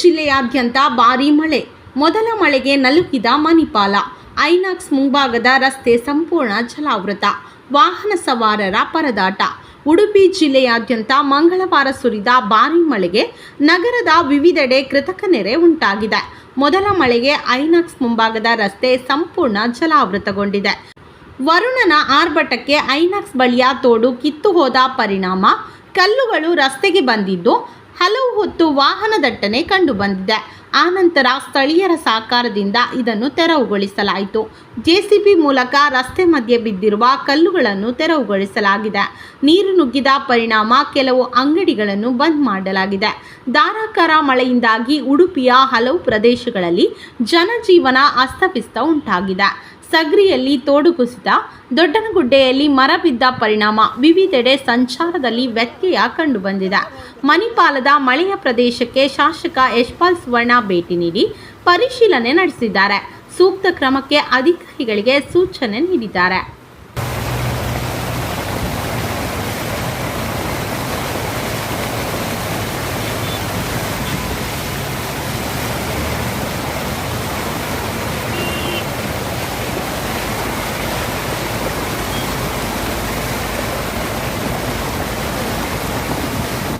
ಜಿಲ್ಲೆಯಾದ್ಯಂತ ಭಾರೀ ಮಳೆ. ಮೊದಲ ಮಳೆಗೆ ನಲುಗಿದ ಮಣಿಪಾಲ. ಐನಾಕ್ಸ್ ಮುಂಭಾಗದ ರಸ್ತೆ ಸಂಪೂರ್ಣ ಜಲಾವೃತ. ವಾಹನ ಸವಾರರ ಪರದಾಟ. ಉಡುಪಿ ಜಿಲ್ಲೆಯಾದ್ಯಂತ ಮಂಗಳವಾರ ಸುರಿದ ಭಾರೀ ಮಳೆಗೆ ನಗರದ ವಿವಿಧೆಡೆ ಕೃತಕ ನೆರೆ ಉಂಟಾಗಿದೆ. ಮೊದಲ ಮಳೆಗೆ ಐನಾಕ್ಸ್ ಮುಂಭಾಗದ ರಸ್ತೆ ಸಂಪೂರ್ಣ ಜಲಾವೃತಗೊಂಡಿದೆ. ವರುಣನ ಆರ್ಭಟಕ್ಕೆ ಐನಾಕ್ಸ್ ಬಳಿಯ ತೋಡು ಕಿತ್ತು ಹೋದ ಪರಿಣಾಮ ಕಲ್ಲುಗಳು ರಸ್ತೆಗೆ ಬಂದಿದ್ದು ಹಲವು ಹೊತ್ತು ವಾಹನ ದಟ್ಟಣೆ ಕಂಡುಬಂದಿದೆ ಆನಂತರ ಸ್ಥಳೀಯರ ಸಹಕಾರದಿಂದ ಇದನ್ನು ತೆರವುಗೊಳಿಸಲಾಯಿತು. ಜೆಸಿಬಿ ಮೂಲಕ ರಸ್ತೆ ಮಧ್ಯೆ ಬಿದ್ದಿರುವ ಕಲ್ಲುಗಳನ್ನು ತೆರವುಗೊಳಿಸಲಾಗಿದೆ. ನೀರು ನುಗ್ಗಿದ ಪರಿಣಾಮ ಕೆಲವು ಅಂಗಡಿಗಳನ್ನು ಬಂದ್ ಮಾಡಲಾಗಿದೆ. ಧಾರಾಕಾರ ಮಳೆಯಿಂದಾಗಿ ಉಡುಪಿಯ ಹಲವು ಪ್ರದೇಶಗಳಲ್ಲಿ ಜನಜೀವನ ಅಸ್ತವ್ಯಸ್ತ ಉಂಟಾಗಿದೆ. ಸಗ್ರಿಯಲ್ಲಿ ತೋಡು ಕುಸಿತ ದೊಡ್ಡನಗುಡ್ಡೆಯಲ್ಲಿ ಮರ ಬಿದ್ದ ಪರಿಣಾಮ ವಿವಿಧೆಡೆ ಸಂಚಾರದಲ್ಲಿ ವ್ಯತ್ಯಯ ಕಂಡುಬಂದಿದೆ ಮಣಿಪಾಲದ ಮಳೆಯ ಪ್ರದೇಶಕ್ಕೆ ಶಾಸಕ ಯಶ್ಪಾಲ್ ಸುವರ್ಣ ಭೇಟಿ ನೀಡಿ ಪರಿಶೀಲನೆ ನಡೆಸಿದ್ದಾರೆ. ಸೂಕ್ತ ಕ್ರಮಕ್ಕೆ ಅಧಿಕಾರಿಗಳಿಗೆ ಸೂಚನೆ ನೀಡಿದ್ದಾರೆ.